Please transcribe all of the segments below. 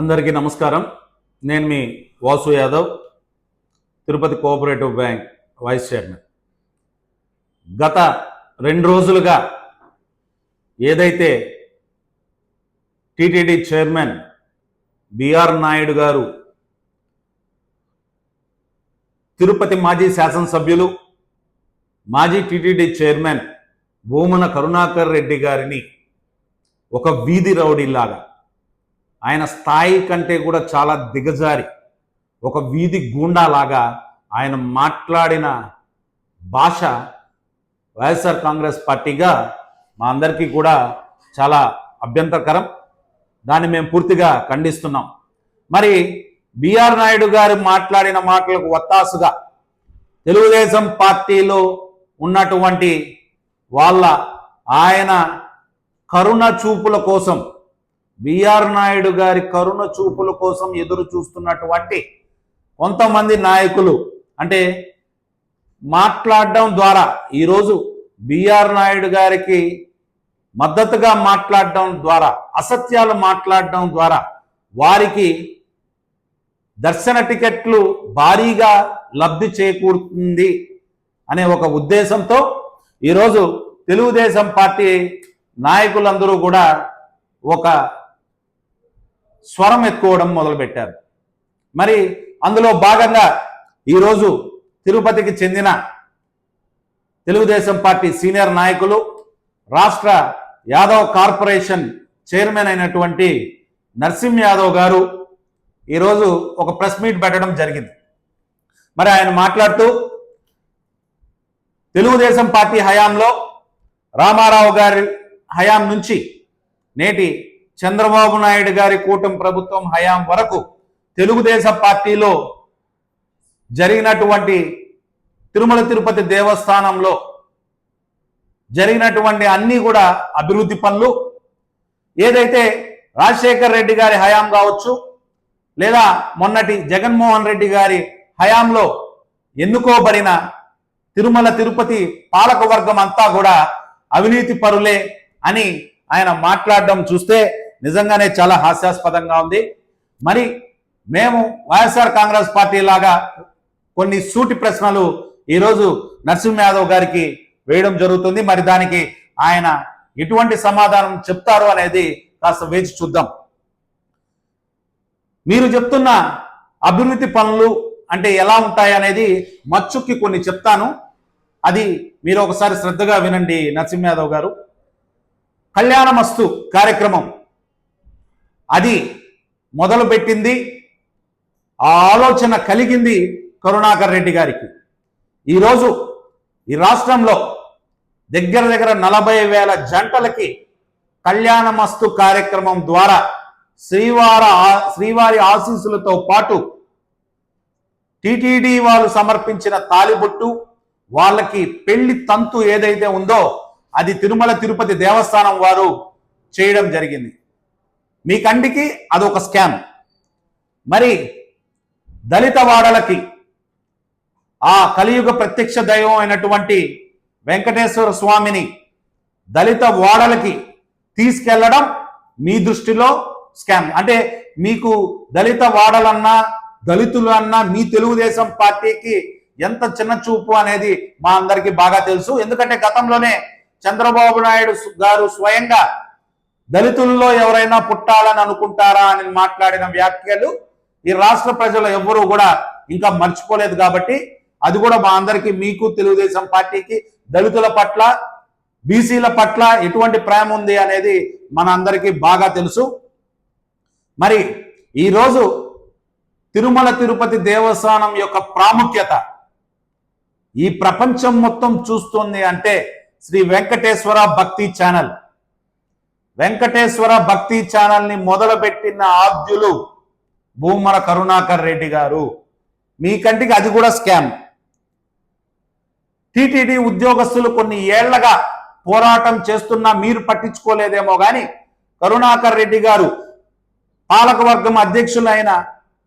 అందరికీ నమస్కారం. నేను మీ Vasu Yadav Tirupati cooperative bank vice chairman. గత రెండు రోజులుగా ఏదైతే టిటిడి చైర్మన్ బిఆర్ నాయుడు గారు తిరుపతి మాజీ శాసనసభ్యులు మాజీ టిటిడి చైర్మన్ భూమన కరుణాకర్ రెడ్డి గారిని ఒక వీధి రౌడీలాగా ఆయన స్థాయి కంటే కూడా చాలా దిగజారి. ఒక వీధి గూండాలాగా ఆయన మాట్లాడిన భాష వైఎస్ఆర్ కాంగ్రెస్ పార్టీగా మా అందరికీ కూడా చాలా అభ్యంతరకరం. దాన్ని మేము పూర్తిగా ఖండిస్తున్నాం. మరి బిఆర్ నాయుడు గారు మాట్లాడిన మాటలకు వత్తాసుగా తెలుగుదేశం పార్టీలో ఉన్నటువంటి వాళ్ళ ఆయన కరుణ చూపుల కోసం బిఆర్ నాయుడు గారి కరుణ చూపుల కోసం ఎదురు చూస్తున్నటువంటి కొంతమంది నాయకులు అంటే మాట్లాడడం ద్వారా ఈరోజు బిఆర్ నాయుడు గారికి మద్దతుగా మాట్లాడడం ద్వారా అసత్యాలు మాట్లాడడం ద్వారా వారికి దర్శన టికెట్లు భారీగా లబ్ధి చేకూరుతుంది అనే ఒక ఉద్దేశంతో ఈరోజు తెలుగుదేశం పార్టీ నాయకులందరూ కూడా ఒక స్వరం ఎత్తుకోవడం మొదలుపెట్టారు. మరి అందులో భాగంగా ఈరోజు తిరుపతికి చెందిన తెలుగుదేశం పార్టీ సీనియర్ నాయకులు రాష్ట్ర యాదవ్ కార్పొరేషన్ చైర్మన్ అయినటువంటి నరసింహ యాదవ్ గారు ఈరోజు ఒక ప్రెస్ మీట్ పెట్టడం జరిగింది. మరి ఆయన మాట్లాడుతూ తెలుగుదేశం పార్టీ హయాంలో రామారావు గారి హయాం నుంచి నేటి చంద్రబాబు నాయుడు గారి కూటమి ప్రభుత్వం హయాం వరకు తెలుగుదేశం పార్టీలో జరిగినటువంటి తిరుమల తిరుపతి దేవస్థానంలో జరిగినటువంటి అన్నీ కూడా అభివృద్ధి పనులు ఏదైతే రాజశేఖర్ రెడ్డి గారి హయాం కావచ్చు లేదా మొన్నటి జగన్మోహన్ రెడ్డి గారి హయాంలో ఎన్నుకోబడిన తిరుమల తిరుపతి పాలకవర్గం అంతా కూడా అవినీతి పరులే అని ఆయన మాట్లాడడం చూస్తే నిజంగానే చాలా హాస్యాస్పదంగా ఉంది. మరి మేము వైఎస్ఆర్ కాంగ్రెస్ పార్టీ లాగా కొన్ని సూటి ప్రశ్నలు ఈరోజు నరసింహ యాదవ్ గారికి వేయడం జరుగుతుంది. మరి దానికి ఆయన ఎటువంటి సమాధానం చెప్తారు అనేది కాస్త వేచి చూద్దాం. మీరు చెప్తున్న అభివృద్ధి పనులు అంటే ఎలా ఉంటాయి అనేది మచ్చుక్కి కొన్ని చెప్తాను. అది మీరు ఒకసారి శ్రద్ధగా వినండి నరసింహ యాదవ్ గారు. కళ్యాణమస్తు కార్యక్రమం. అది మొదలుపెట్టింది ఆ ఆలోచన కలిగింది కరుణాకర్ రెడ్డి గారికి. ఈరోజు ఈ రాష్ట్రంలో దగ్గర దగ్గర నలభై వేల జంటలకి కళ్యాణమస్తు కార్యక్రమం ద్వారా శ్రీవార శ్రీవారి ఆశీస్సులతో పాటు టిటిడి వాళ్ళు సమర్పించిన తాలిబొట్టు వాళ్ళకి పెళ్ళి తంతు ఏదైతే ఉందో అది తిరుమల తిరుపతి దేవస్థానం వారు చేయడం జరిగింది. మీ కంటికి అదొక స్కామ్. మరి దళిత వాడలకి ఆ కలియుగ ప్రత్యక్ష దైవం అయినటువంటి వెంకటేశ్వర స్వామిని దళిత వాడలకి తీసుకెళ్ళడం మీ దృష్టిలో స్కామ్. అంటే మీకు దళిత వాడలన్నా దళితులు అన్నా మీ తెలుగుదేశం పార్టీకి ఎంత చిన్న చూపు అనేది మా అందరికీ బాగా తెలుసు. ఎందుకంటే గతంలోనే చంద్రబాబు నాయుడు గారు స్వయంగా దళితుల్లో ఎవరైనా పుట్టాలని అనుకుంటారా అని మాట్లాడిన వ్యాఖ్యలు ఈ రాష్ట్ర ప్రజలు ఎవ్వరూ కూడా ఇంకా మర్చిపోలేదు కాబట్టి అది కూడా మా అందరికీ మీకు తెలుగుదేశం పార్టీకి దళితుల పట్ల బీసీల పట్ల ఎటువంటి ప్రేమ ఉంది అనేది మన అందరికీ బాగా తెలుసు. మరి ఈరోజు తిరుమల తిరుపతి దేవస్థానం యొక్క ప్రాముఖ్యత ఈ ప్రపంచం మొత్తం చూస్తుంది అంటే శ్రీ వెంకటేశ్వర భక్తి ఛానల్. వెంకటేశ్వర భక్తి ఛానల్ని మొదలుపెట్టిన ఆద్యులు భూమర కరుణాకర్ రెడ్డి గారు. మీ కంటికి అది కూడా స్కామ్. టిటిడి ఉద్యోగస్తులు కొన్ని ఏళ్ళగా పోరాటం చేస్తున్నా మీరు పట్టించుకోలేదేమో కానీ కరుణాకర్ రెడ్డి గారు పాలకవర్గం అధ్యక్షులైన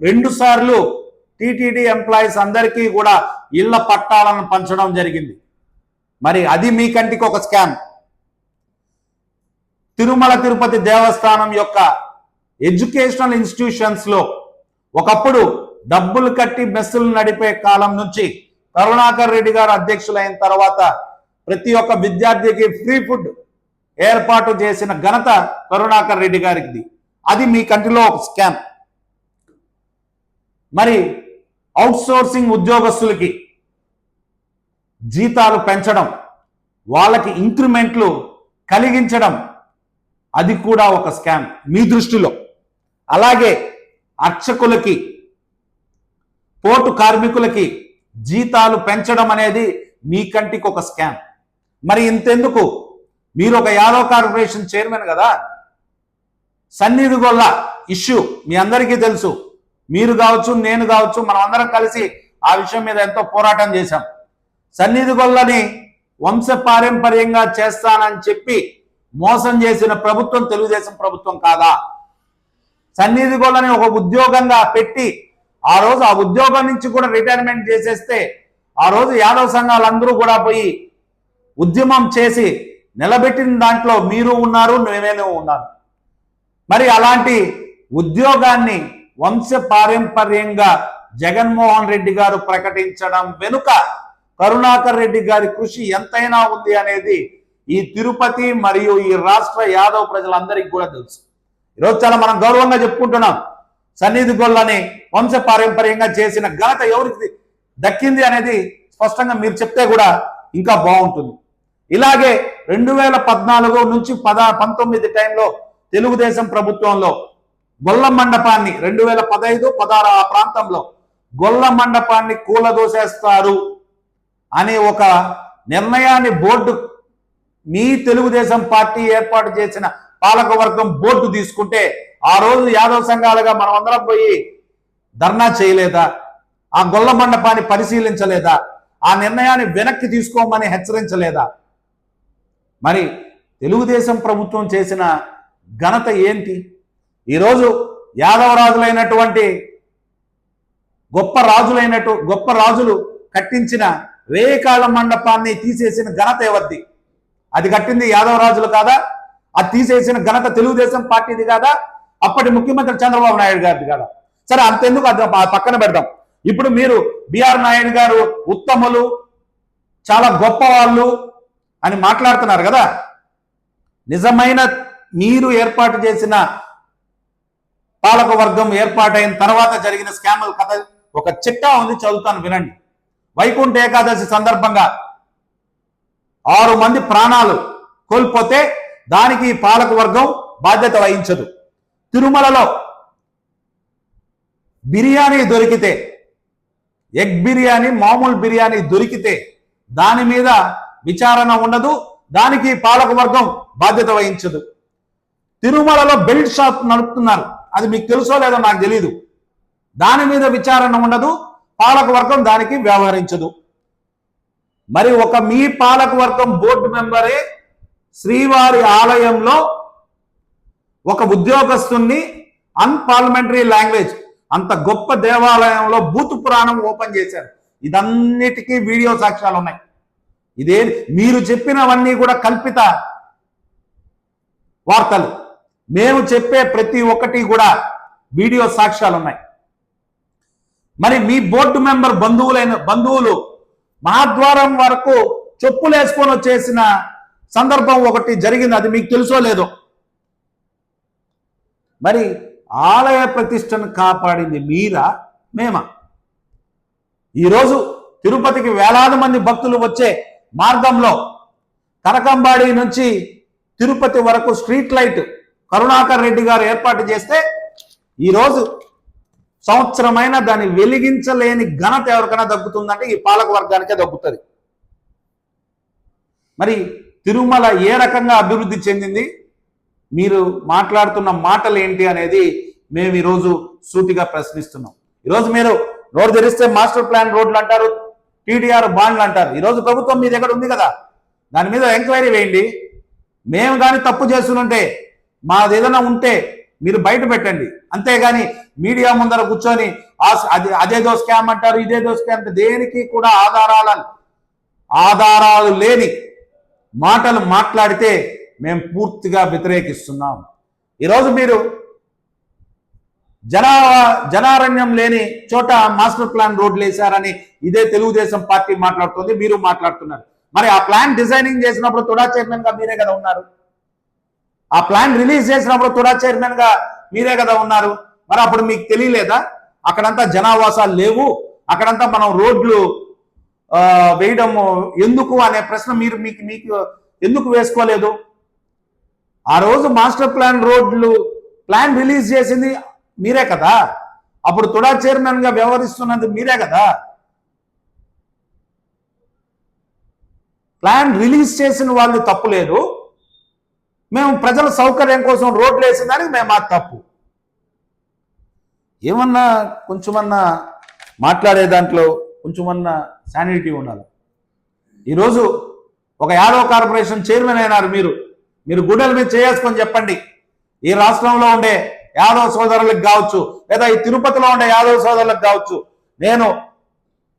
రెండు సార్లు టిటిడి ఎంప్లాయీస్ అందరికీ కూడా ఇళ్ళ పట్టాలను పంచడం జరిగింది. మరి అది మీ కంటికి ఒక స్కామ్. తిరుమల తిరుపతి దేవస్థానం యొక్క ఎడ్యుకేషనల్ ఇన్స్టిట్యూషన్స్లో ఒకప్పుడు డబ్బులు కట్టి మెస్సులు నడిపే కాలం నుంచి కరుణాకర్ రెడ్డి గారు అధ్యక్షులైన తర్వాత ప్రతి ఒక్క విద్యార్థికి ఫ్రీ ఫుడ్ ఏర్పాటు చేసిన ఘనత కరుణాకర్ రెడ్డి గారికి అది మీ కంటిలో ఒక స్కామ్. మరి అవుట్సోర్సింగ్ ఉద్యోగస్తులకి జీతాలు పెంచడం వాళ్ళకి ఇంక్రిమెంట్లు కలిగించడం అది కూడా ఒక స్కామ్ మీ దృష్టిలో. అలాగే అర్చకులకి పోటు కార్మికులకి జీతాలు పెంచడం అనేది మీ కంటికి ఒక స్కామ్. మరి ఇంతెందుకు? మీరు ఒక యాదవ్ కార్పొరేషన్ చైర్మన్ కదా? సన్నిధి గొల్ల ఇష్యూ మీ అందరికీ తెలుసు. మీరు కావచ్చు నేను కావచ్చు మనం అందరం కలిసి ఆ విషయం మీద ఎంతో పోరాటం చేశాం. సన్నిధి గొల్లని వంశ పారంపర్యంగా చేస్తానని చెప్పి మోసం చేసిన ప్రభుత్వం తెలుగుదేశం ప్రభుత్వం కాదా? సన్నిధి గోళ్ళని ఒక ఉద్యోగంగా పెట్టి ఆ రోజు ఆ ఉద్యోగం నుంచి కూడా రిటైర్మెంట్ చేసేస్తే ఆ రోజు యాదవ్ సంఘాలందరూ కూడా పోయి ఉద్యమం చేసి నిలబెట్టిన దాంట్లో మీరు ఉన్నారు నేనే ఉన్నాను మరి అలాంటి ఉద్యోగాన్ని వంశ పారంపర్యంగా జగన్మోహన్ రెడ్డి గారు ప్రకటించడం వెనుక కరుణాకర్ రెడ్డి గారి కృషి ఎంతైనా ఉంది అనేది ఈ తిరుపతి మరియు ఈ రాష్ట్ర యాదవ్ ప్రజలందరికీ కూడా తెలుసు. ఈరోజు చాలా మనం గౌరవంగా చెప్పుకుంటున్నాం. సన్నిధి గొల్లని వంశ పారంపర్యంగా చేసిన ఘనత ఎవరికి దక్కింది అనేది స్పష్టంగా మీరు చెప్తే కూడా ఇంకా బాగుంటుంది. ఇలాగే రెండు వేల పద్నాలుగు నుంచి పద పంతొమ్మిది టైంలో తెలుగుదేశం ప్రభుత్వంలో గొల్ల మండపాన్ని రెండు వేల పదహైదు పదహారు ఆ ప్రాంతంలో గొల్ల మండపాన్ని కూలదోసేస్తారు అనే ఒక నిర్ణయాన్ని బోర్డు మీ తెలుగుదేశం పార్టీ ఏర్పాటు చేసిన పాలకవర్గం బోర్డు తీసుకుంటే ఆ రోజు యాదవ్ సంఘాలుగా మనం అందరం పోయి ధర్నా చేయలేదా? ఆ గొల్ల మండపాన్ని పరిశీలించలేదా? ఆ నిర్ణయాన్ని వెనక్కి తీసుకోమని హెచ్చరించలేదా? మరి తెలుగుదేశం ప్రభుత్వం చేసిన ఘనత ఏంటి? ఈరోజు యాదవరాజులైనటువంటి గొప్ప రాజులైనట్టు గొప్ప రాజులు కట్టించిన రేకాల మండపాన్ని తీసేసిన ఘనత ఎవరిది? అది కట్టింది యాదవరాజులు కాదా? అది తీసేసిన ఘనత తెలుగుదేశం పార్టీది కాదా? అప్పటి ముఖ్యమంత్రి చంద్రబాబు నాయుడు గారిది కాదా? సరే అంతెందుకు అది పక్కన పెడదాం. ఇప్పుడు మీరు బిఆర్ నాయుడు గారు ఉత్తములు చాలా గొప్ప వాళ్ళు అని మాట్లాడుతున్నారు కదా? నిజమైన మీరు ఏర్పాటు చేసిన పాలకవర్గం ఏర్పాటైన తర్వాత జరిగిన స్కాముల కథ ఒక చిట్టా ఉంది చదువుతాను వినండి. వైకుంఠ ఏకాదశి సందర్భంగా ఆరు మంది ప్రాణాలు కోల్పోతే దానికి పాలక వర్గం బాధ్యత వహించదు. తిరుమలలో బిర్యానీ దొరికితే ఎగ్ బిర్యానీ మామూలు బిర్యానీ దొరికితే దాని మీద విచారణ ఉండదు దానికి పాలక వర్గం బాధ్యత వహించదు. తిరుమలలో బెల్ట్ షాప్ నడుపుతున్నారు. అది మీకు తెలుసో లేదో నాకు తెలియదు దాని మీద విచారణ ఉండదు పాలక వర్గం దానికి వ్యవహరించదు. మరి ఒక మీ పాలకవర్గం బోర్డు మెంబరే శ్రీవారి ఆలయంలో ఒక ఉద్యోగస్తుని అన్పార్లమెంటరీ లాంగ్వేజ్ అంత గొప్ప దేవాలయంలో భూతు పురాణం ఓపెన్ చేశారు. ఇదన్నిటికీ వీడియో సాక్ష్యాలు ఉన్నాయి ఇదే మీరు చెప్పినవన్నీ కూడా కల్పిత వార్తలు. మేము చెప్పే ప్రతి ఒక్కటి కూడా వీడియో సాక్ష్యాలు ఉన్నాయి మరి మీ బోర్డు మెంబర్ బంధువులైన బంధువులు మహాద్వారం వరకు చెప్పులు వేసుకొని వచ్చేసిన సందర్భం ఒకటి జరిగింది. అది మీకు తెలుసో లేదో? మరి ఆలయ ప్రతిష్టను కాపాడింది మీరా మేమా? ఈరోజు తిరుపతికి వేలాది మంది భక్తులు వచ్చే మార్గంలో కనకంబాడి నుంచి తిరుపతి వరకు స్ట్రీట్ లైట్ కరుణాకర్ రెడ్డి గారు ఏర్పాటు చేస్తే ఈరోజు సంవత్సరమైన దాన్ని వెలిగించలేని ఘనత ఎవరికైనా దక్కుతుందంటే ఈ పాలక వర్గానికే దక్కుతుంది. మరి తిరుమల ఏ రకంగా అభివృద్ధి చెందింది? మీరు మాట్లాడుతున్న మాటలు ఏంటి అనేది మేము ఈరోజు సూటిగా ప్రశ్నిస్తున్నాం. ఈరోజు మీరు రోడ్డు తెరిస్తే మాస్టర్ ప్లాన్ రోడ్లు అంటారు టీడీఆర్ బాండ్లు అంటారు. ఈరోజు ప్రభుత్వం మీ దగ్గర ఉంది కదా? దాని మీద ఎంక్వైరీ వేయండి. మేము కానీ తప్పు చేస్తుంటే మాది ఏదైనా ఉంటే మీరు బయట పెట్టండి. అంతేగాని మీడియా ముందర కూర్చొని అది అదేదో స్కామ్ అంటారు ఇదేదో స్కామ్ అంటే దేనికి కూడా ఆధారాల ఆధారాలు లేని మాటలు మాట్లాడితే మేము పూర్తిగా వ్యతిరేకిస్తున్నాం. ఈరోజు మీరు జనా జనారణ్యం లేని చోట మాస్టర్ ప్లాన్ రోడ్లు వేశారని ఇదే తెలుగుదేశం పార్టీ మాట్లాడుతుంది మీరు మాట్లాడుతున్నారు. మరి ఆ ప్లాన్ డిజైనింగ్ చేసినప్పుడు తుడా చైర్మన్గా మీరే కదా ఉన్నారు. ఆ ప్లాన్ రిలీజ్ చేసినప్పుడు తుడా చైర్మన్గా మీరే కదా ఉన్నారు. మరి అప్పుడు మీకు తెలియలేదా? అక్కడంతా జనావాసాలు లేవు. అక్కడంతా మనం రోడ్లు వేయడం ఎందుకు అనే ప్రశ్న మీరు మీకు మీకు ఎందుకు వేసుకోలేదు? ఆ రోజు మాస్టర్ ప్లాన్ రోడ్లు ప్లాన్ రిలీజ్ చేసింది మీరే కదా. అప్పుడు తుడా చైర్మన్గా వ్యవహరిస్తున్నది మీరే కదా. ప్లాన్ రిలీజ్ చేసిన వాళ్ళు తప్పు లేదు. మేము ప్రజల సౌకర్యం కోసం రోడ్లు వేసిన దానికి మేము మా తప్పు. ఏమన్నా కొంచెమన్నా మాట్లాడే దాంట్లో కొంచెమన్నా శానిటీ ఉండాలి? ఈరోజు ఒక యాదవ్ కార్పొరేషన్ చైర్మన్ అయినారు మీరు. మీరు గుండెల మీద చేసుకొని చెప్పండి. ఈ రాష్ట్రంలో ఉండే యాదవ్ సోదరులకు కావచ్చు లేదా ఈ తిరుపతిలో ఉండే యాదవ్ సోదరులకు కావచ్చు నేను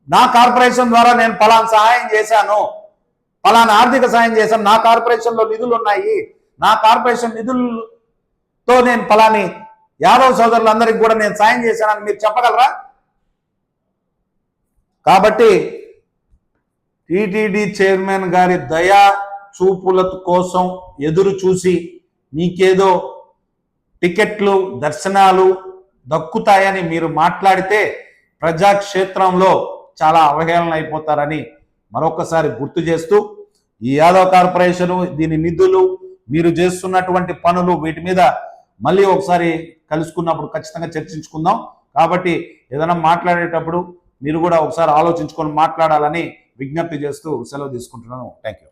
నా కార్పొరేషన్ ద్వారా నేను పలానా సహాయం చేశాను. పలానా ఆర్థిక సహాయం చేశాను. నా కార్పొరేషన్లో నిధులు ఉన్నాయి నా కార్పొరేషన్ నిధులతో నేను ఫలాని యాదవ్ సోదరులందరికీ కూడా నేను సాయం చేశానని మీరు చెప్పగలరా? కాబట్టి టీటీడీ చైర్మన్ గారి దయా చూపుల కోసం ఎదురు చూసి మీకేదో టికెట్లు దర్శనాలు దక్కుతాయని మీరు మాట్లాడితే ప్రజాక్షేత్రంలో చాలా అవహేళన అయిపోతారని మరొకసారి గుర్తు చేస్తూ ఈ యాదవ్ కార్పొరేషను దీని నిధులు మీరు చేస్తున్నటువంటి పనులు వీటి మీద మళ్ళీ ఒకసారి కలుసుకున్నప్పుడు ఖచ్చితంగా చర్చించుకుందాం. కాబట్టి ఏదైనా మాట్లాడేటప్పుడు మీరు కూడా ఒకసారి ఆలోచించుకొని మాట్లాడాలని విజ్ఞప్తి చేస్తూ సెలవు తీసుకుంటున్నాను. Thank you